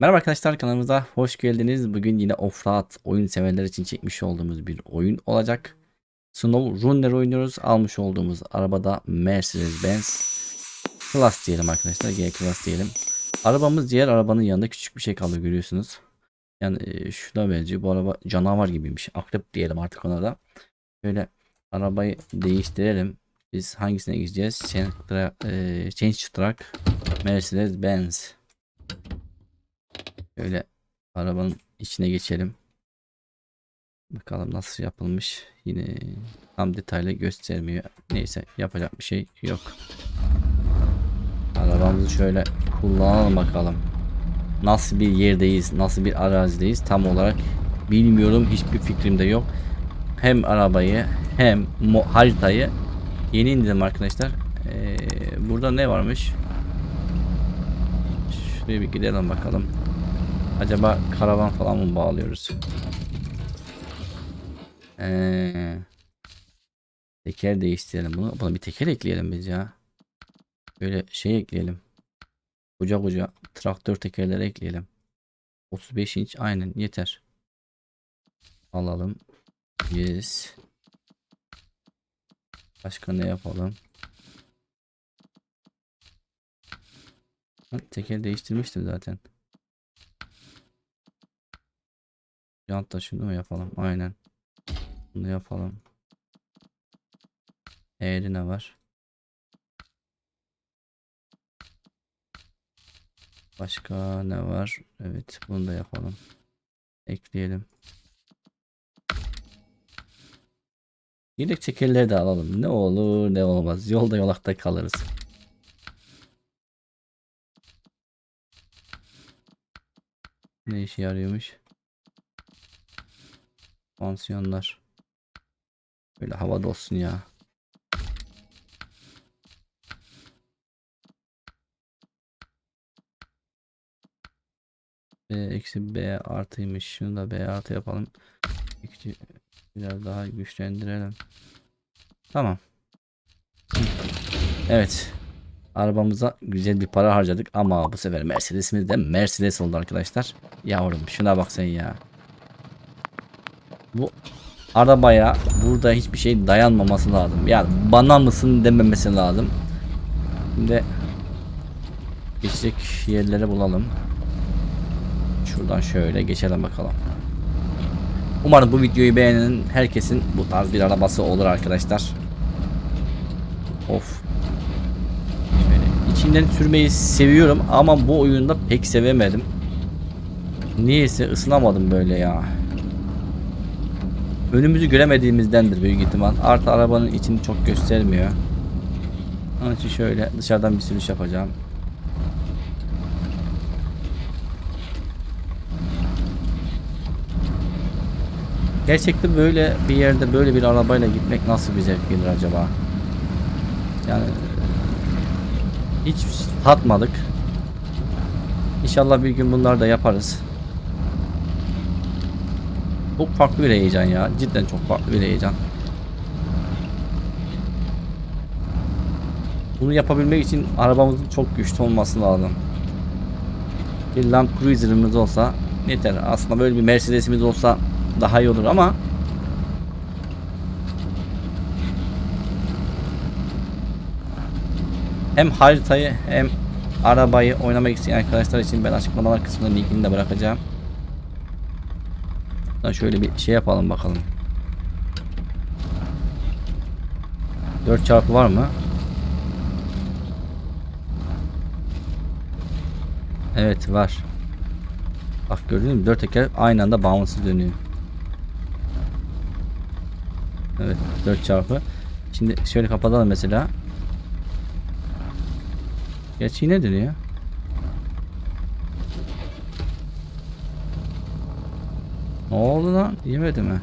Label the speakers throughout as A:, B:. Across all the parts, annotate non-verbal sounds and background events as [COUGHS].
A: Merhaba arkadaşlar kanalımıza hoş geldiniz. Bugün yine Offroad oyun severler için çekmiş olduğumuz bir oyun olacak. Snow Runner oynuyoruz. Almış olduğumuz arabada Mercedes-Benz Class diyelim arkadaşlar. G Class diyelim. Arabamız diğer arabanın yanında küçük bir şey kaldı görüyorsunuz. Yani e, şuna benziyor. Bu araba canavar gibiymiş. Akrep diyelim artık ona da. Şöyle arabayı değiştirelim. Biz hangisine gideceğiz? Change Track, e, Change Track Mercedes-Benz. Şöyle arabanın içine geçelim. Bakalım nasıl yapılmış. Yine tam detaylı göstermiyor. Neyse yapacak bir şey yok. Arabamızı şöyle kullanalım bakalım. Nasıl bir yerdeyiz, nasıl bir arazideyiz tam olarak bilmiyorum. Hiçbir fikrim de yok. Hem arabayı hem haritayı yeni indirdim arkadaşlar. Ee, burada ne varmış? Şuraya bir gidelim bakalım. Acaba karavan falan mı bağlıyoruz? Ee, teker değiştirelim bunu. Buna bir teker ekleyelim biz ya. Böyle şey ekleyelim. Koca koca traktör tekerleri ekleyelim. 35 inç aynen yeter. Alalım. Yes. Başka ne yapalım? Teker değiştirmiştim zaten. Jant şunu mu yapalım? Aynen. Bunu yapalım. Eğri ne var? Başka ne var? Evet bunu da yapalım. Ekleyelim. Yedek tekerleri de alalım. Ne olur ne olmaz. Yolda yolakta kalırız. Ne işe yarıyormuş? Pansiyonlar. Böyle havada olsun ya. B eksi B artıymış. Şunu da B artı yapalım. Biraz daha güçlendirelim. Tamam. Evet. Arabamıza güzel bir para harcadık ama bu sefer Mercedes'imiz de Mercedes oldu arkadaşlar. Yavrum şuna bak sen ya. Bu arabaya burada hiçbir şey dayanmaması lazım. Yani bana mısın dememesi lazım. Şimdi geçecek yerlere bulalım. Şuradan şöyle geçelim bakalım. Umarım bu videoyu beğenen herkesin bu tarz bir arabası olur arkadaşlar. Of. Şöyle içinden sürmeyi seviyorum ama bu oyunda pek sevemedim. Niyeyse ısınamadım böyle ya. Önümüzü göremediğimizdendir büyük ihtimal. Artı arabanın içini çok göstermiyor. Onun için şöyle dışarıdan bir sürüş yapacağım. Gerçekten böyle bir yerde böyle bir arabayla gitmek nasıl bir zevk gelir acaba? Yani hiç tatmadık. İnşallah bir gün bunlar da yaparız. Çok farklı bir heyecan ya. Cidden çok farklı bir heyecan. Bunu yapabilmek için arabamızın çok güçlü olması lazım. Bir Land Cruiser'ımız olsa yeter. Aslında böyle bir Mercedes'imiz olsa daha iyi olur ama hem haritayı hem arabayı oynamak isteyen arkadaşlar için ben açıklamalar kısmında linkini de bırakacağım. Da şöyle bir şey yapalım bakalım. 4 çarpı var mı? Evet var. Bak gördün mü? 4 teker aynı anda bağımsız dönüyor. Evet 4 çarpı. Şimdi şöyle kapatalım mesela. Gerçi yine dönüyor. Ne oldu lan? Yemedi mi?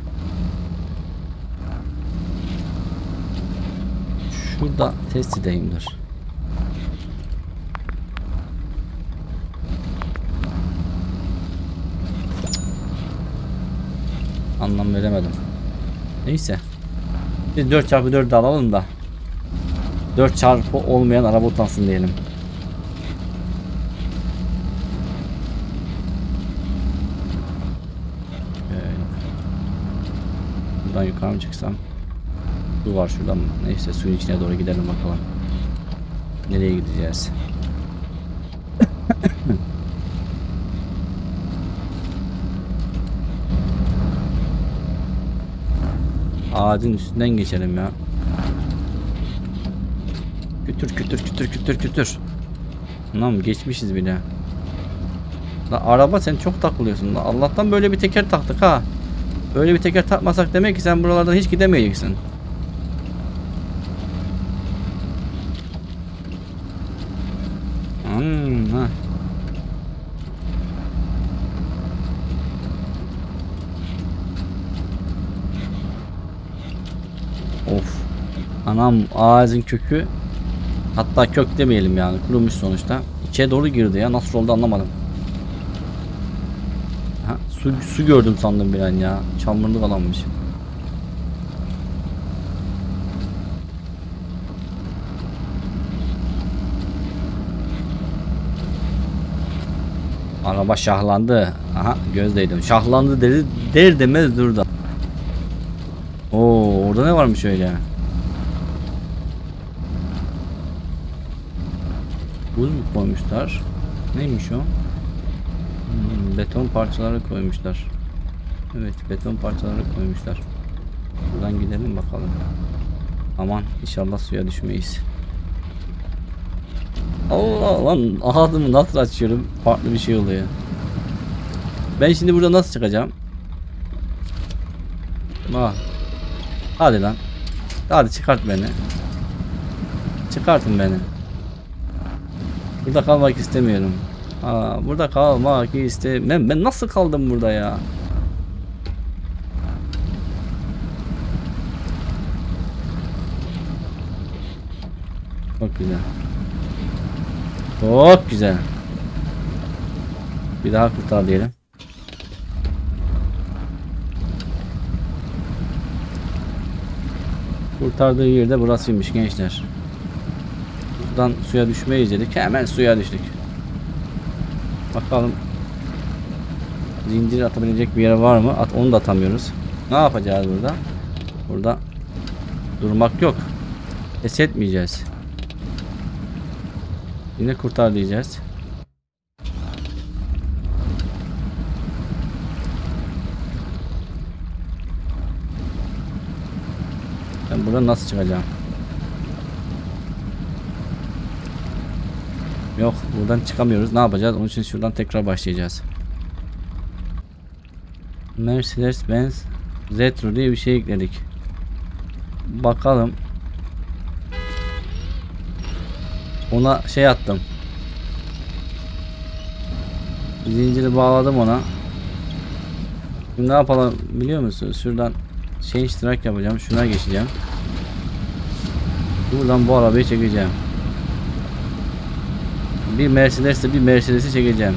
A: Şurada test edeyim dur. Anlam veremedim. Neyse. Biz 4x4 alalım da 4 çarpı olmayan araba utansın diyelim. Şuradan yukarı mı çıksam? Su var şuradan. Neyse suyun içine doğru gidelim bakalım. Nereye gideceğiz? [COUGHS] Ağacın üstünden geçelim ya. Kütür kütür kütür kütür kütür. Lan geçmişiz bile. La araba sen çok takılıyorsun. La Allah'tan böyle bir teker taktık ha. Böyle bir teker takmasak demek ki sen buralardan hiç gidemeyeceksin. Hmm, ha. Of. Anam ağacın kökü hatta kök demeyelim yani kurumuş sonuçta. İçe doğru girdi ya nasıl oldu anlamadım. Su, su gördüm sandım bir an ya. Çamurlu kalanmış. Araba şahlandı. Aha gözdeydim. Şahlandı dedi der demez durdu. Oo orada ne varmış öyle? Buz mu koymuşlar? Neymiş o? Beton parçaları koymuşlar. Evet beton parçaları koymuşlar. Buradan gidelim bakalım. Aman inşallah suya düşmeyiz. Allah lan ağzımı nasıl açıyorum farklı bir şey oluyor. Ben şimdi burada nasıl çıkacağım? Ah. Hadi lan. Hadi çıkart beni. Çıkartın beni. Burada kalmak istemiyorum. Aa, burada kalmak istemiyorum. Ben, ben nasıl kaldım burada ya? Çok güzel. Çok güzel. Bir daha kurtar diyelim. Kurtardığı yerde burasıymış gençler. Buradan suya düşmeyiz dedik. Hemen suya düştük. Bakalım. Zincir atabilecek bir yer var mı? At, onu da atamıyoruz. Ne yapacağız burada? Burada durmak yok. Pes etmeyeceğiz. Yine kurtar diyeceğiz. Ben buradan nasıl çıkacağım? Yok buradan çıkamıyoruz. Ne yapacağız? Onun için şuradan tekrar başlayacağız. Mercedes Benz Retro diye bir şey ekledik. Bakalım. Ona şey attım. Zinciri bağladım ona. Şimdi ne yapalım biliyor musunuz? Şuradan change track yapacağım. Şuna geçeceğim. Buradan bu arabayı çekeceğim. Bir Mercedes'le bir Mercedes'i çekeceğim.